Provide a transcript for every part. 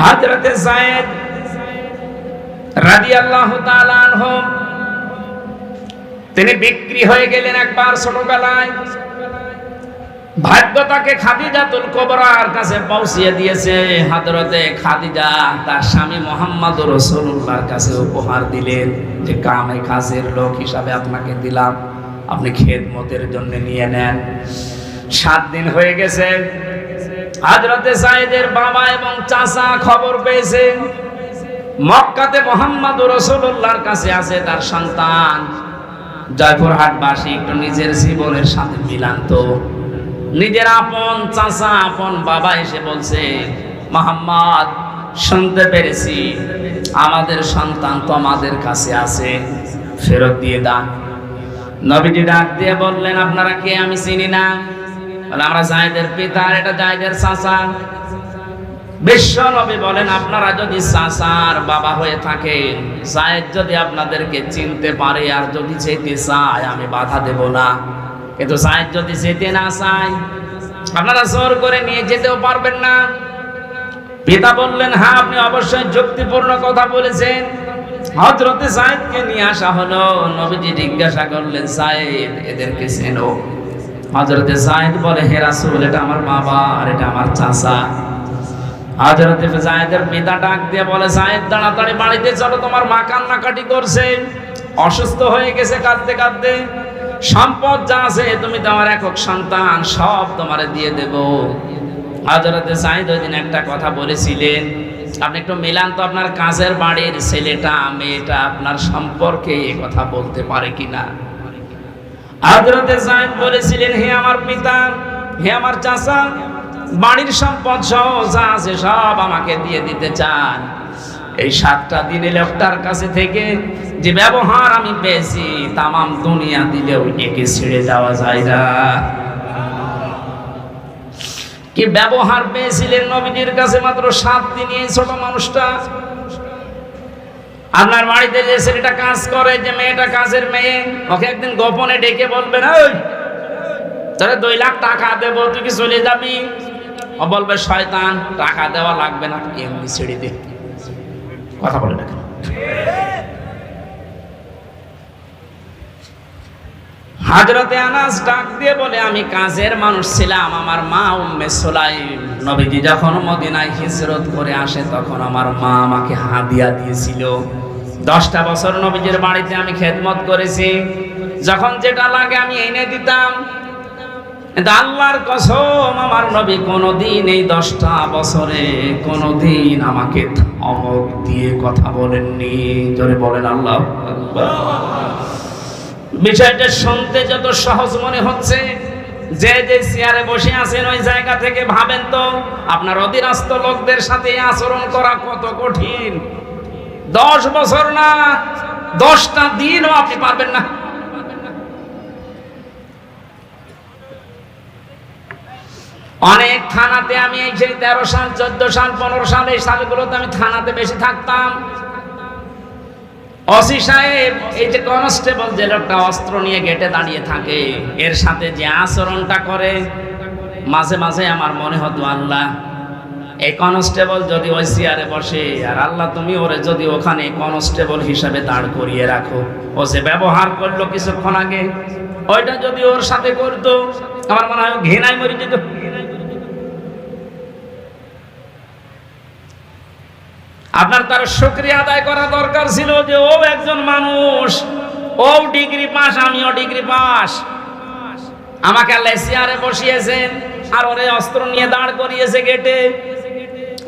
হযরতে যায়েদ রাদিয়াল্লাহু তাআলা আনহু, তিনি বিক্রি হয়ে গেলেন একবার ছোটবেলায়। ভাগ্য তাকে খাদিজাতুল কোবরার কাছে পৌঁছিয়ে দিয়েছে। হযরতে খাদিজা তার স্বামী মোহাম্মদ রসুল্লাহর কাছে উপহার দিলেন যে, কামে কাজের লোক হিসাবে আপনাকে দিলাম। আপনি খেদমতের জন্য নিয়ে নেন। সাত দিন হয়ে গেছে। হযরতে সাইদের বাবা এবং চাচা খবর পেয়েছে, মক্কাতে মোহাম্মদ রসুল্লাহর কাছে আছে তার সন্তান। জয়পুরহাটবাসী একটু নিজের জীবনের সাথে মিলান তো নিজের আপন চাচা, আপন বাবা এসে বলছে, মোহাম্মদ, শুনতে পেরেছি। আমাদের সন্তান তোমাদের কাছে আছে। ফেরত দিয়ে দান নবীজি ডাক দিয়ে বললেন, আপনারা কে? আমি চিনি না। বলে আমরা জায়দের পিতা আর এটা জায়দের চাচা। বিশ্ব নবী বলেন, আপনারা যদি চাচার বাবা হয়ে থাকেন জায়েদ যদি আপনাদেরকে চিনতে পারে আর যদি যেতে চায়, আমি বাধা দেব না। কিন্তু জায়েদ যদি যেতে না চায়, আপনারা জোর করে নিয়ে যেতেও পারবেন না। পিতা বললেন হ্যাঁ আপনি অবশ্যই যুক্তিপূর্ণ কথা বলেছেন। হজরতে জায়েদকে নিয়ে আসা হলো। নবীজি জিজ্ঞাসা করলেন জায়েদ এদেরকে চেনো। হজরতে জায়েদ বলে, হে রাসূল, এটা আমার বাবা আর এটা আমার চাচা। হজরতে জায়েদের পিতা ডাক দিয়ে বলে জায়েদ তাড়াতাড়ি বাড়িতে চলো, তোমার মা কান্নাকাটি করছে, অসুস্থ হয়ে গেছে কাঁদতে কাঁদতে। সম্পদ যা আছে, তুমি তো আমার একক সন্তান, সব তোমারে দিয়ে দেব। হজরতে জায়েদ ওই দিন একটা কথা বলেছিলেন, আপনি একটু মিলান তো আপনার কাজের বাড়ির ছেলেটা, মেয়েটা আপনার সম্পর্কে এ কথা বলতে পারে কিনা? হজরতে জায়েদ বলেছিলেন, হে আমার পিতা, হে আমার চাচা, বাড়ির সম্পদ সহ যা আছে সব আমাকে দিয়ে দিতে চান। এই সাতটা দিনে লোকটার কাছে থেকে যে ব্যবহার আমি পেয়েছি, তামাম দুনিয়া দিলেও একে ছেড়ে যাওয়া যায় না। কি ব্যবহার পেয়েছিলেন নবীজির কাছে মাত্র সাত এই ছোট মানুষটা? আপনার বাড়িতে যে ছেলেটা কাজ করে, যে মেয়েটা কাজের মেয়ে, ওকে একদিন গোপনে ডেকে বলবে না তাহলে দুই লাখ টাকা দেব, তুই কি চলে যাবি? ও বলবে, শয়তান, টাকা দেওয়া লাগবে না, এমনি ছেড়ে দে। কথা বলে না হাজরতে আনাস ডাক দিয়ে বলে, আমি কাজের মানুষ ছিলাম, আমার মা উম্মে সোলাইম। নবীজি যখন মদিনায় হিজরত করে আসে, তখন আমার মা আমাকে হাদিয়া দিয়েছিল। দশটা বছর নবীজির বাড়িতে আমি খেদমত করেছি। যখন যেটা লাগে আমি এনে দিতাম। আল্লাহর কসম, আমার নবী কোনোদিন এই দশটা বছরে কোনোদিন আমাকে ধমক দিয়ে কথা বলেননি। জোরে বলেন আল্লাহ। বিষয়টা শুনতে যত সহজ মনে হচ্ছে, যে যে চেয়ারে বসে আছেন ওই জায়গা থেকে ভাবেন তো, আপনার অধীনস্থ লোকদের সাথে আচরণ করা কত কঠিন। দশ বছর না, দশটা দিনও আপনি পারবেন না। অনেক থানাতে আমি এই সেই তেরো সাল, চোদ্দ সাল, পনেরো সাল এই সালগুলোতে আমি থানাতে বেশি থাকতাম। অসি সাহেব, এই যে কনস্টেবল যে লোকটা অস্ত্র নিয়ে গেটে দাঁড়িয়ে থাকে, এর সাথে যে আচরণটা করে, মাঝে মাঝে আমার মনে হতো আল্লাহ। এই কনস্টেবল যদি ওই চেয়ারে বসে, আর আল্লাহ তুমি ওরে যদি ওখানে কনস্টেবল হিসাবে দাঁড় করিয়ে রাখো। ও যে ব্যবহার করল কিছুক্ষণ আগে, ওইটা যদি ওর সাথে করতো, আমার মনে হয় ঘৃণায় মরে যেত। আপনার তার শুক্রিয়া আদায় করা দরকার ছিল যে ও একজন মানুষ। ও ডিগ্রি পাস, আমিও ডিগ্রি পাস। আমাকে আল্লাহ চেয়ারে বসিয়েছেন আর ওরে অস্ত্র নিয়ে দাঁড় করিয়েছে গেটে।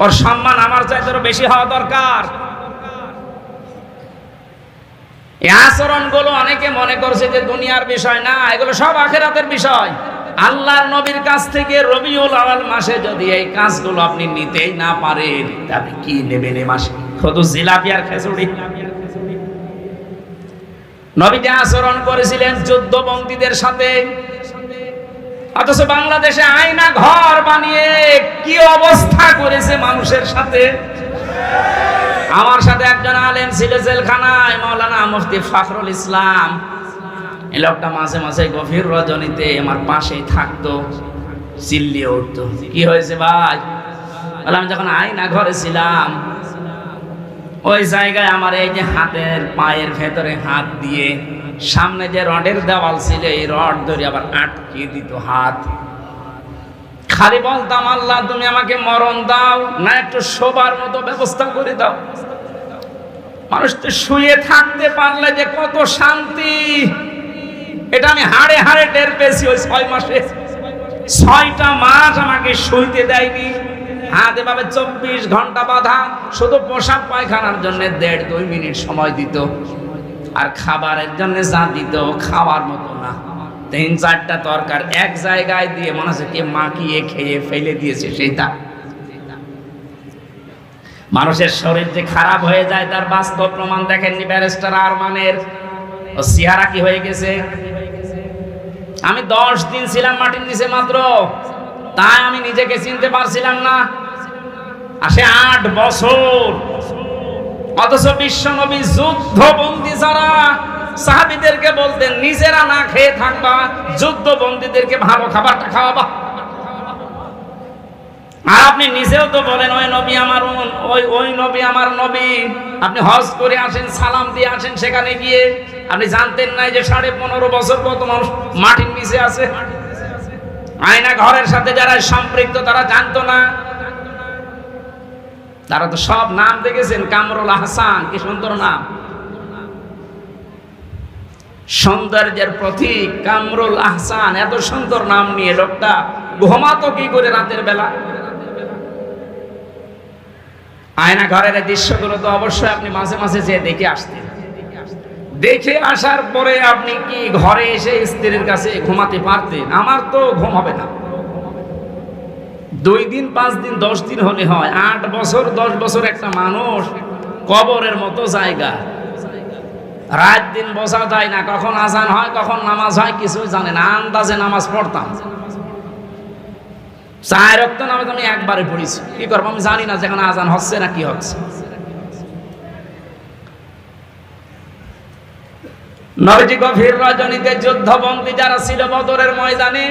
ওর সম্মান আমার চাইতে বেশি হওয়া দরকার। এই আচরণগুলো অনেকে মনে করছে যে দুনিয়ার বিষয় না, এগুলো সব আখেরাতের বিষয়। আল্লাহর নবীর কাছ থেকে রবিউল আওয়াল মাসে যদি এই কাজগুলো আপনি নিতেই না পারেন তা আপনি কি নেবেন এই মাসে? শুধু জিলাপি আর খেচুড়ি নবীজি আচরণ করেছিলেন যুদ্ধবন্দীদের সাথে। অথচ বাংলাদেশে আয়না ঘর বানিয়ে কি অবস্থা করেছে মানুষের সাথে? আমার সাথে একজন আলেম ছিল জেলখানায় মৌলানা মুফতি ফখরুল ইসলাম। এই লোকটা মাঝে মাঝে গভীর রজনীতে আমার পাশেই থাকতো, চিল্লিয়ে উঠতো। কি হয়েছে ভাই? বললাম যখন আয়না ঘরে ছিলাম, ওই জায়গায় আমার এই যে হাতের পায়ের ভেতরে হাত দিয়ে সামনে যে রডের দেওয়াল ছিল, এই রড ধরে আবার আটকে দিত হাত। খালি বলতাম, আল্লাহ, তুমি আমাকে মরণ দাও, না একটু শোবার মতো ব্যবস্থা করে দাও। মানুষ তো শুয়ে থাকতে পারলে যে কত শান্তি। এটা আমি হাড়ে হাড়ে টের পেয়েছি ওই ছয় মাসে। ছয়টা মাস আমাকে শুইতে দেয়নি। হাত এভাবে চব্বিশ ঘণ্টা বাধা, শুধু পোশাক পায়খানার জন্য দেড় দুই মিনিট সময় দিত। আর খাবারের জন্য যা দিত, খাওয়ার মতো না। তিন চারটা তরকার এক জায়গায় দিয়ে মনে হচ্ছে কে মাখিয়ে খেয়ে ফেলে দিয়েছে সেইটা। মানুষের শরীর যে খারাপ হয়ে যায়, তার বাস্তব প্রমাণ দেখেননি ব্যারিস্টার আরমানের। ও সিহারা কি হয়ে গেছে? আমি দশ দিন ছিলাম মাটির নিচে মাত্র। তাই আমি নিজেকে চিনতে পারছিলাম না। আসে আট বছর। অথচ বিশ্ব নবী যুদ্ধ বন্দী যারা, সাহাবিদেরকে বলতেন, নিজেরা না খেয়ে থাকবা যুদ্ধ বন্দীদেরকে ভালো খাবারটা খাওয়াবা। আর আপনি নিজেও তো বলেন, ওই নবী আমার ওই ওই নবী আমার নবী। আপনি হজ করে আসেন, সালাম দিয়ে আসেন সেখানে গিয়ে। আপনি জানতেন নাই যে সাড়ে পনেরো বছর কত মানুষ মাটির নিচে আছে। আয়না ঘরের সাথে যারা সম্পৃক্ত, তারা জানতো না। তারা তো সব নাম দেখেছেন, কামরুল হাসান, কি সুন্দর নাম। সৌন্দর্যের প্রতীক কামরুল আহসান এত সুন্দর নাম নিয়ে লোকটা ঘুমাতো কি করে রাতের বেলা? আয়না ঘরের দৃশ্যগুলো তো অবশ্যই আপনি মাঝে মাঝে যেয়ে দেখে আসতেন। দেখে আসার পরে আপনি কি ঘরে এসে স্ত্রীর কাছে ঘুমাতে পারতেন? আমার তো ঘুম হবে না। দুই দিন, পাঁচ দিন, দশ দিন হলে হয়। আট বছর, দশ বছর একটা মানুষ কবরের মতো জায়গা। রাত দিন বসা যায় না। কখন আজান হয়, কখন নামাজ হয়, কিছুই জানে না। আন্দাজে নামাজ পড়তাম। চায় রক্ত নামাজ আমি একবারে পড়েছি। কি করব আমি জানি না যেখানে আজান হচ্ছে না কি হচ্ছে। নয়টি গভীর রজনীতে যুদ্ধবন্দী যারা ছিল বদরের ময়দানে,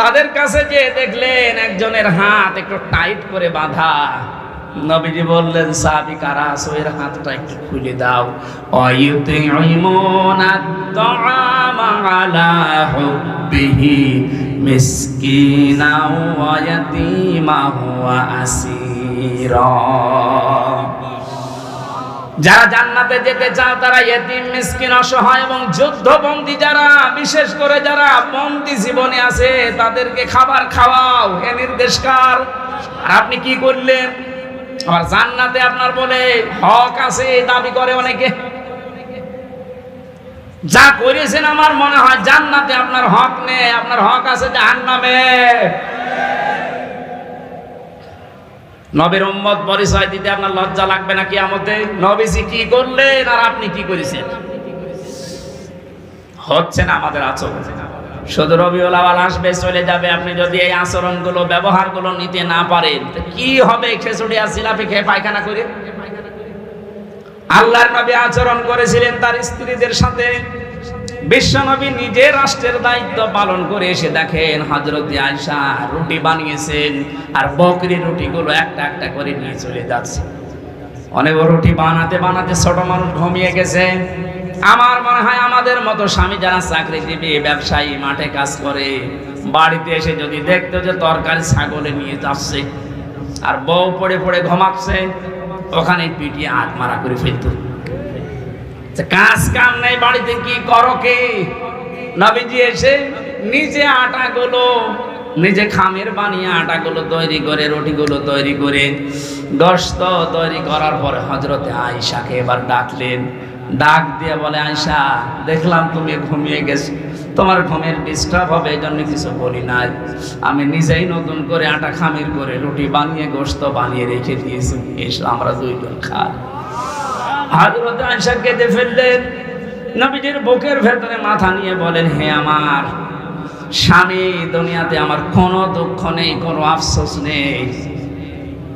তাদের কাছে যে দেখলেন একজনের হাত একটু টাইট করে বাঁধা। নবীজি বললেন সাবি কারা সোয়ের হাতটা একটু খুলে দাও। অয়ুতিউমুনা আত-তাআমা আলা হুব্বিহি মিসকিনা ওয়া ইয়াতীমা যারা জান্নাতে যেতে চাও, তারা ইয়েতিম, মিসকিন, অসহায় এবং যুদ্ধবন্দী যারা, বিশেষ করে যারা বন্দী জীবনে আছে, তাদেরকে খাবার খাওয়াও। এ নির্দেশকার, আর আপনি কি করলেন? আবার জান্নাতে আপনার বলে, হক আছে, দাবি করে অনেকে। যা করেছেন আমার মনে হয় জান্নাতে আপনার হক নেই, আপনার হক আছে জাহান্নামে। নবীর উম্মত পরিচয় দিতে আপনার লজ্জা লাগবে না কিয়ামতে? নবীজি কি করলেন আর আপনি কি করেছেন? হচ্ছে না আমাদের আচরণ। শুধু রবিউল আওয়াল আসবে, চলে যাবে। আপনি যদি এই আচরণগুলো, ব্যবহারগুলো নিতে না পারেন কি হবে আর জিলাপি খেয়ে পায়খানা করে? আল্লাহর নবী আচরণ করেছিলেন তার স্ত্রীদের সাথে। বিশ্বনবী নিজে রাষ্ট্রের দায়িত্ব পালন করে এসে দেখেন হজরত আয়সা রুটি বানিয়েছেন আর বকরি রুটিগুলো একটা একটা করে নিয়ে চলে যাচ্ছে। অনেক রুটি বানাতে বানাতে ছোট মানুষ ঘুমিয়ে গেছে। আমার মনে হয় আমাদের মতো স্বামী যারা চাকরিজীবী, ব্যবসায়ী, মাঠে কাজ করে, বাড়িতে এসে যদি দেখতো যে তরকারি ছাগলে নিয়ে যাচ্ছে আর বউ পড়ে পড়ে ঘুমাচ্ছে, ওখানে পিটিয়ে আট মারা করে ফেলতো। কাজ কাম নেই, বাড়িতে কি করো কে? নবীজি এসে নিজে আটাগুলো, নিজে খামের বানিয়ে আটাগুলো তৈরি করে, রুটিগুলো তৈরি করে গোস্ত তৈরি করার পরে হজরতে আয়সাকে এবার ডাকলেন ডাক দিয়ে বলে আয়সা দেখলাম তুমি ঘুমিয়ে গেছো। তোমার ঘুমের ডিস্টার্ব হবে এই জন্য কিছু বলি নাই। আমি নিজেই নতুন করে আটা খামির করে রুটি বানিয়ে গোস্ত বানিয়ে রেখে দিয়েছি। এসে, আমরা দুইজন খাই। হাজরত আয়সা কেঁদে ফেললেন। নবীজির বুকের ভেতরে মাথা নিয়ে বলেন, হে আমার স্বামী, দুনিয়াতে আমার কোনো দুঃখ নেই, কোনো আফসোস নেই।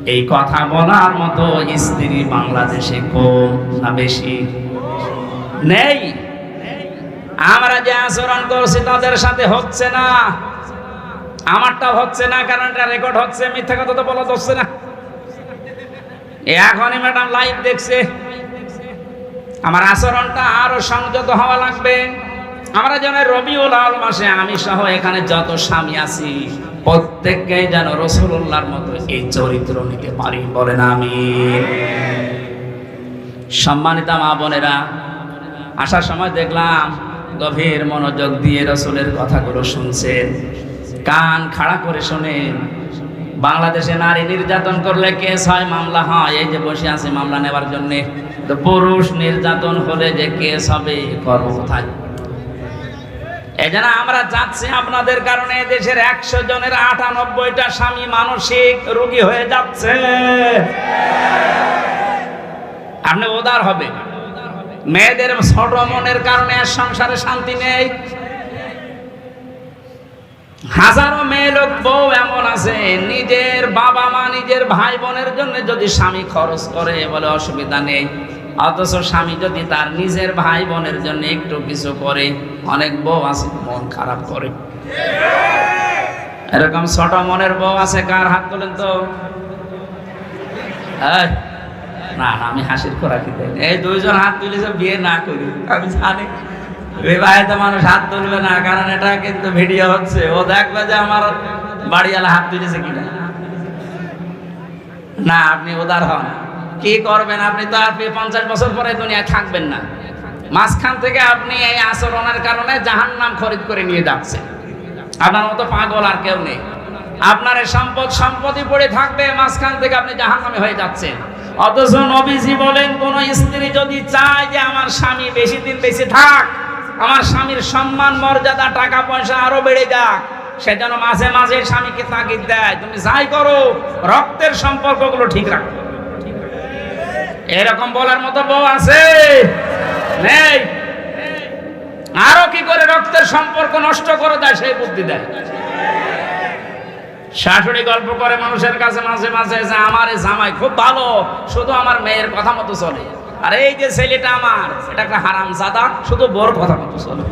এই কথা বলার মতো স্ত্রী বাংলাদেশে কম না বেশি? নেই। আমরা যে আচরণ করছি তাদের সাথে হচ্ছে না। আমারটা হচ্ছে না, কারণ এটা রেকর্ড হচ্ছে, মিথ্যা কথা তো বলা যাচ্ছে না। এখনই ম্যাডাম লাইভ দেখছে। আমার আচরণটা আরও সংযত হওয়া লাগবে। আমরা যেন রবিউল আল মাসে আমি সহ এখানে যত স্বামী আছি, প্রত্যেককে যেন রসুল্লাহর মতো এই চরিত্র নিতে পারি। বলেন আমি সম্মানিতা মা বোনেরা আসার সময় দেখলাম গভীর মনোযোগ দিয়ে রসুলের কথাগুলো শুনছেন। কান খাড়া করে শোনেন। বাংলাদেশে নারী নির্যাতন করলে কেস হয় মামলা হয়? এই যে বসে আছে মামলা নেবার জন্য। তো পুরুষ নির্যাতন হলে যে কেস হবে কর্ম কোথায়? এই জন্য আমরা যাচ্ছি আপনাদের কারণে দেশের একশো জনের আটানব্বইটা স্বামী মানসিক রোগী হয়ে যাচ্ছে। আপনি উদার হবে মেয়েদের ছোট মনের কারণে আর সংসারে শান্তি নেই। হাজারো মেয়ে লোক বউ এমন আছে নিজের বাবা মা নিজের ভাই বোনের জন্য যদি স্বামী খরচ করে বলে অসুবিধা নেই। অথচ স্বামী যদি তার নিজের ভাই বোনের জন্য একটু কিছু করে অনেক বউ আছে মন খারাপ করে। এরকম ছোট মনের বউ আছে কার হাত তোলেন তো? এই, না আমি হাসির খোরা কি দেয় এই দুইজন হাত বিয়ে না করি, আমি জানি। বিবাহিত মানুষ হাত তুলবে না, কারণ এটা কিন্তু ভিডিও হচ্ছে। ও দেখবে যে আমার বাড়িওয়ালা হাত তুলেছে কিনা। না, আপনি উদার হন। কি করবেন আপনি তো আপনি পঞ্চাশ বছর পরে দুনিয়ায় থাকবেন না। মাঝখান থেকে আপনি এই আচরণের কারণে জাহান নাম খরিদ করে নিয়ে যাচ্ছে আপনার মতো পাগল আর কেউ নেই। আপনার সম্পদ সম্পদই পড়ে থাকবে, মাঝখান থেকে আপনি জাহান নামে হয়ে যাচ্ছেন। অথচ নবীজি বলেন, কোন স্ত্রী যদি চায় যে আমার স্বামী বেশি দিন বেশি থাক, আমার স্বামীর সম্মান, মর্যাদা, টাকা পয়সা আরও বেড়ে যাক, সে যেন মাঝে মাঝে স্বামীকে তাগিদ দেয়। তুমি যাই করো, রক্তের সম্পর্কগুলো ঠিক রাখো। এরকম বলার মতো বউ আছে? আরও কি করে রক্তের সম্পর্ক নষ্ট করে দেয়, সেই বুদ্ধি দেয়। শাশুড়ি গল্প করে মানুষের কাছে মাঝে মাঝে যে, আমার জামাই খুব ভালো, শুধু আমার মেয়ের কথা মতো চলে। আর এই যে ছেলেটা আমার, এটা একটা হারাম জাদা, শুধু বোর কথা মতো চলে।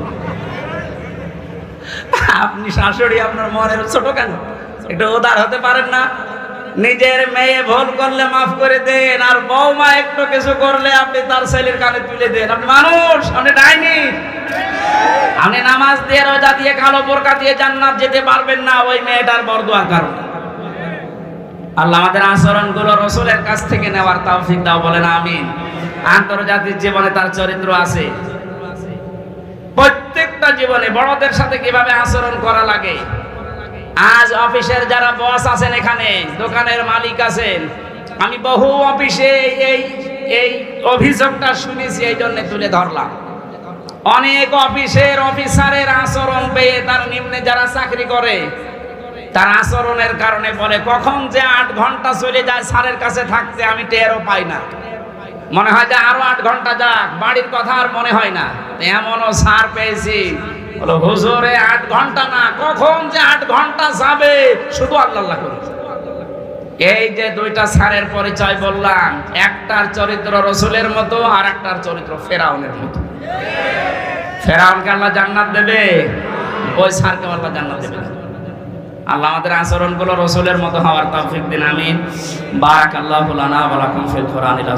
আপনি শাশুড়ি আপনার মনের ছোট কেন একটু উদার হতে পারেন না? নিজের মেয়ে ভুল করলে মাফ করে দেন, আর বৌমা একটু কিছু করলে আপনি তার ছেলের কানে তুলে দেন। আপনি মানুষ, আপনি ডাইনি? আপনি নামাজ দিয়ে রোজা দিয়ে কালো বোরকা দিয়ে জান্নাত যেতে পারবেন না, ওই মেয়েটার বরদোয়ার কারণে। আল্লাহ আমাদের আচরণগুলো রসুলের কাছ থেকে নেওয়ার তৌফিক দাও, বলেন আমিন। আন্তর্জাতিক জীবনে তার চরিত্র আছে। প্রত্যেকটা জীবনে বড়দের সাথে কীভাবে আচরণ করা লাগে? আজ অফিসের যারা বস আছেন এখানে, দোকানের মালিক আছেন, আমি বহু অফিসে এই এই অভিযোগটা শুনেছি এই জন্য তুলে ধরলাম। অনেক অফিসের অফিসারের আচরণ পেয়ে তার নিম্নে যারা চাকরি করে, তার আচরণের কারণে বলে, কখন যে আট ঘণ্টা চলে যায়, স্যারের কাছে থাকতে আমি টেরও পাই না। মনে হয় যে আরও আট ঘণ্টা যাক, বাড়ির কথা আর মনে হয় না। এমনও সার পেয়েছি। বলো, হুজুরে, আট ঘণ্টা না, কখন যে আট ঘণ্টা যাবে? শুধু আল্লাহ করে এই যে দুইটা সারের পরিচয় বললাম, একটার চরিত্র রসুলের মতো আর একটার চরিত্র ফেরাউনের মতো। ফেরাউনকে আল্লাহ জান্নাত দেবে, ওই সারকে আল্লাহ জান্নাত দেবে। আল্লাহ আমাদের আচরণগুলো রসুলের মতো হওয়ার তৌফিক দিন, আমিন। বারাক আল্লাহ ফিল কোরআনিল